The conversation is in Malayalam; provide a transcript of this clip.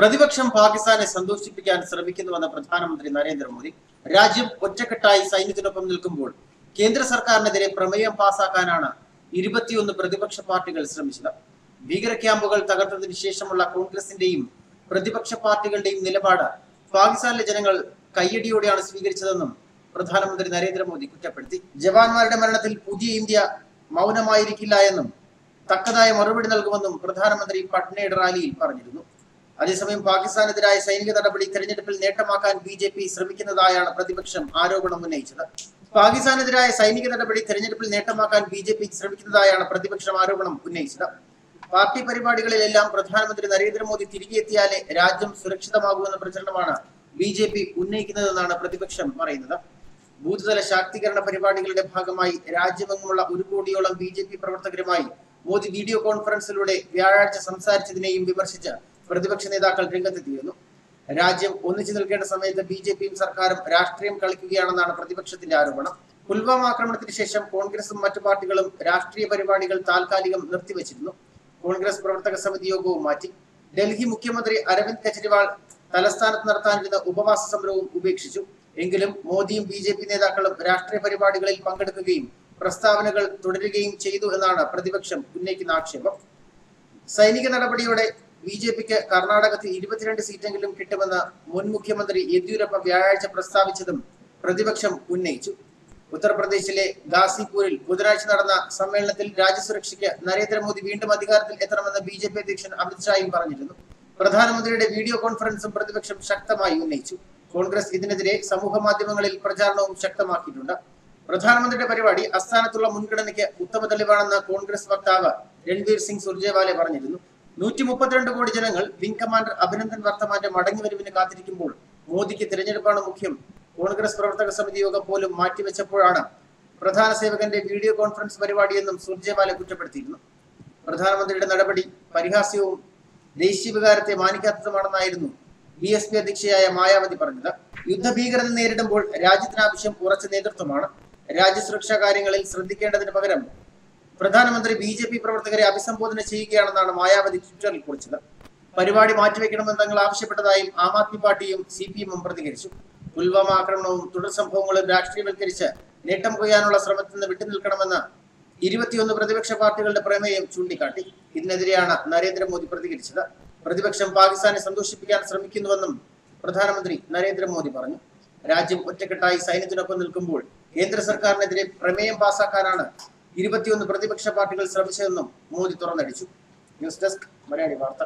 പ്രതിപക്ഷം പാകിസ്ഥാനെ സന്തോഷിപ്പിക്കാൻ ശ്രമിക്കുന്നുവെന്ന പ്രധാനമന്ത്രി നരേന്ദ്രമോദി രാജ്യം ഒറ്റക്കെട്ടായി സൈന്യത്തിനൊപ്പം നിൽക്കുമ്പോൾ കേന്ദ്ര സർക്കാരിനെതിരെ പ്രമേയം പാസാക്കാനാണ് ഇരുപത്തിയൊന്ന് പ്രതിപക്ഷ പാർട്ടികൾ ശ്രമിച്ചത്. ഭീകര ക്യാമ്പുകൾ തകർത്തതിനു ശേഷമുള്ള കോൺഗ്രസിന്റെയും പ്രതിപക്ഷ പാർട്ടികളുടെയും നിലപാട് പാകിസ്ഥാനിലെ ജനങ്ങൾ കയ്യടിയോടെയാണ് സ്വീകരിച്ചതെന്നും പ്രധാനമന്ത്രി നരേന്ദ്രമോദി കുറ്റപ്പെടുത്തി. ജവാന്മാരുടെ മരണത്തിൽ പുതിയ ഇന്ത്യ മൗനമായിരിക്കില്ല എന്നും തക്കതായ മറുപടി നൽകുമെന്നും പ്രധാനമന്ത്രി പട്നയുടെ റാലിയിൽ പറഞ്ഞിരുന്നു. അതേസമയം പാകിസ്ഥാനെതിരായ സൈനിക നടപടി തെരഞ്ഞെടുപ്പിൽ നേട്ടമാക്കാൻ ബി ജെ പി ശ്രമിക്കുന്നതായാണ് പ്രതിപക്ഷം ആരോപണം ഉന്നയിച്ചത്. പാകിസ്ഥാനെതിരായ സൈനിക നടപടി തെരഞ്ഞെടുപ്പിൽ നേട്ടമാക്കാൻ ബി ജെ പി ശ്രമിക്കുന്നതായാണ് പ്രതിപക്ഷം ആരോപണം ഉന്നയിച്ചത്. പാർട്ടി പരിപാടികളിലെല്ലാം പ്രധാനമന്ത്രി നരേന്ദ്രമോദി തിരികെ എത്തിയാലേ രാജ്യം സുരക്ഷിതമാകുമെന്ന പ്രചരണമാണ് ബി ജെ പി ഉന്നയിക്കുന്നതെന്നാണ് പ്രതിപക്ഷം പറയുന്നത്. ബൂത്ത്തല ശാക്തീകരണ പരിപാടികളുടെ ഭാഗമായി രാജ്യമെങ്ങുമുള്ള ഒരു കോടിയോളം ബി ജെ പി പ്രവർത്തകരുമായി മോദി വീഡിയോ കോൺഫറൻസിലൂടെ വ്യാഴാഴ്ച സംസാരിച്ചതിനെയും വിമർശിച്ച് പ്രതിപക്ഷ നേതാക്കൾ രംഗത്തെത്തിയിരുന്നു. രാജ്യം ഒന്നിച്ചു നിൽക്കേണ്ട സമയത്ത് ബി ജെ പിയും സർക്കാരും രാഷ്ട്രീയം കളിക്കുകയാണെന്നാണ് പ്രതിപക്ഷത്തിന്റെ ആരോപണം. പുൽവാമ ആക്രമണത്തിന് ശേഷം കോൺഗ്രസും മറ്റു പാർട്ടികളും രാഷ്ട്രീയ പരിപാടികൾ താൽക്കാലികം നിർത്തിവച്ചിരുന്നു. കോൺഗ്രസ് പ്രവർത്തക സമിതി യോഗവും മാറ്റി. ഡൽഹി മുഖ്യമന്ത്രി അരവിന്ദ് കെജ്രിവാൾ തലസ്ഥാനത്ത് നടത്താനിരുന്ന ഉപവാസ സമരവും ഉപേക്ഷിച്ചു. എങ്കിലും മോദിയും ബി ജെ പി നേതാക്കളും രാഷ്ട്രീയ പരിപാടികളിൽ പങ്കെടുക്കുകയും പ്രസ്താവനകൾ തുടരുകയും ചെയ്തു എന്നാണ് പ്രതിപക്ഷം ഉന്നയിക്കുന്ന ആക്ഷേപം. സൈനിക നടപടിയോടെ ബി ജെ പിക്ക് കർണാടകത്തിൽ ഇരുപത്തിരണ്ട് സീറ്റെങ്കിലും കിട്ടുമെന്ന് മുൻ മുഖ്യമന്ത്രി യെദ്യൂരപ്പ വ്യാഴാഴ്ച പ്രസ്താവിച്ചതും പ്രതിപക്ഷം ഉന്നയിച്ചു. ഉത്തർപ്രദേശിലെ ഗാസിപൂരിൽ ബുധനാഴ്ച നടന്ന സമ്മേളനത്തിൽ രാജ്യസുരക്ഷയ്ക്ക് നരേന്ദ്രമോദി വീണ്ടും അധികാരത്തിൽ എത്തണമെന്ന് ബി ജെ പി അധ്യക്ഷൻ അമിത്ഷായും പറഞ്ഞിരുന്നു. പ്രധാനമന്ത്രിയുടെ വീഡിയോ കോൺഫറൻസും പ്രതിപക്ഷം ശക്തമായി ഉന്നയിച്ചു. കോൺഗ്രസ് ഇതിനെതിരെ സമൂഹ മാധ്യമങ്ങളിൽ പ്രചാരണവും ശക്തമാക്കിയിട്ടുണ്ട്. പ്രധാനമന്ത്രിയുടെ പരിപാടി അസ്ഥാനത്തുള്ള മുൻഗണനയ്ക്ക് ഉത്തമ തെളിവാണെന്ന് കോൺഗ്രസ് വക്താവ് രൺവീർ സിംഗ് സുർജേവാല പറഞ്ഞിരുന്നു. നൂറ്റി മുപ്പത്തിരണ്ട് കോടി ജനങ്ങൾ വിംഗ് കമാൻഡർ അഭിനന്ദൻ വർത്തമാന്റെ മടങ്ങിവരവിന് കാത്തിരിക്കുമ്പോൾ മോദിക്ക് തിരഞ്ഞെടുപ്പാണ് മുഖ്യം. കോൺഗ്രസ് പ്രവർത്തക സമിതി യോഗം പോലും മാറ്റിവെച്ചപ്പോഴാണ് പ്രധാന സേവകന്റെ വീഡിയോ കോൺഫറൻസ് പരിപാടിയെന്നും സുർജേവാല കുറ്റപ്പെടുത്തിയിരുന്നു. പ്രധാനമന്ത്രിയുടെ നടപടി പരിഹാസ്യവും ദേശീയ വികാരത്തെ മാനിക്കാത്തതുമാണെന്നായിരുന്നു ബി എസ് പി അധ്യക്ഷയായ മായാവതി പറഞ്ഞത്. യുദ്ധഭീകരത നേരിടുമ്പോൾ രാജ്യത്തിനാവശ്യം ഉറച്ച നേതൃത്വമാണ്. രാജ്യസുരക്ഷാ കാര്യങ്ങളിൽ ശ്രദ്ധിക്കേണ്ടതിന് പകരം പ്രധാനമന്ത്രി ബി ജെ പി പ്രവർത്തകരെ അഭിസംബോധന ചെയ്യുകയാണെന്നാണ് മായാവതി ട്വിറ്ററിൽ കുറിച്ചത്. പരിപാടി മാറ്റിവെക്കണമെന്ന് തങ്ങൾ ആവശ്യപ്പെട്ടതായും ആം ആദ്മി പാർട്ടിയും സി പി എമ്മും പ്രതികരിച്ചു. പുൽവാമ ആക്രമണവും തുടർ സംഭവങ്ങളും രാഷ്ട്രീയവൽക്കരിച്ച് നേട്ടം കൊയ്യാനുള്ള ശ്രമത്തിൽ നിന്ന് വിട്ടുനിൽക്കണമെന്ന് ഇരുപത്തിയൊന്ന് പ്രതിപക്ഷ പാർട്ടികളുടെ പ്രമേയം ചൂണ്ടിക്കാട്ടി. ഇതിനെതിരെയാണ് നരേന്ദ്രമോദി പ്രതികരിച്ചത്. പ്രതിപക്ഷം പാകിസ്ഥാനെ സന്തോഷിപ്പിക്കാൻ ശ്രമിക്കുന്നുവെന്നും പ്രധാനമന്ത്രി നരേന്ദ്രമോദി പറഞ്ഞു. രാജ്യം ഒറ്റക്കെട്ടായി സൈന്യത്തിനൊപ്പം നിൽക്കുമ്പോൾ കേന്ദ്ര സർക്കാരിനെതിരെ പ്രമേയം പാസാക്കാനാണ് ഇരുപത്തിയൊന്ന് പ്രതിപക്ഷ പാർട്ടികൾ ശ്രമിച്ചതെന്നും മോദി തുറന്നടിച്ചു. ന്യൂസ് ഡെസ്ക് മലയാളി വാർത്ത.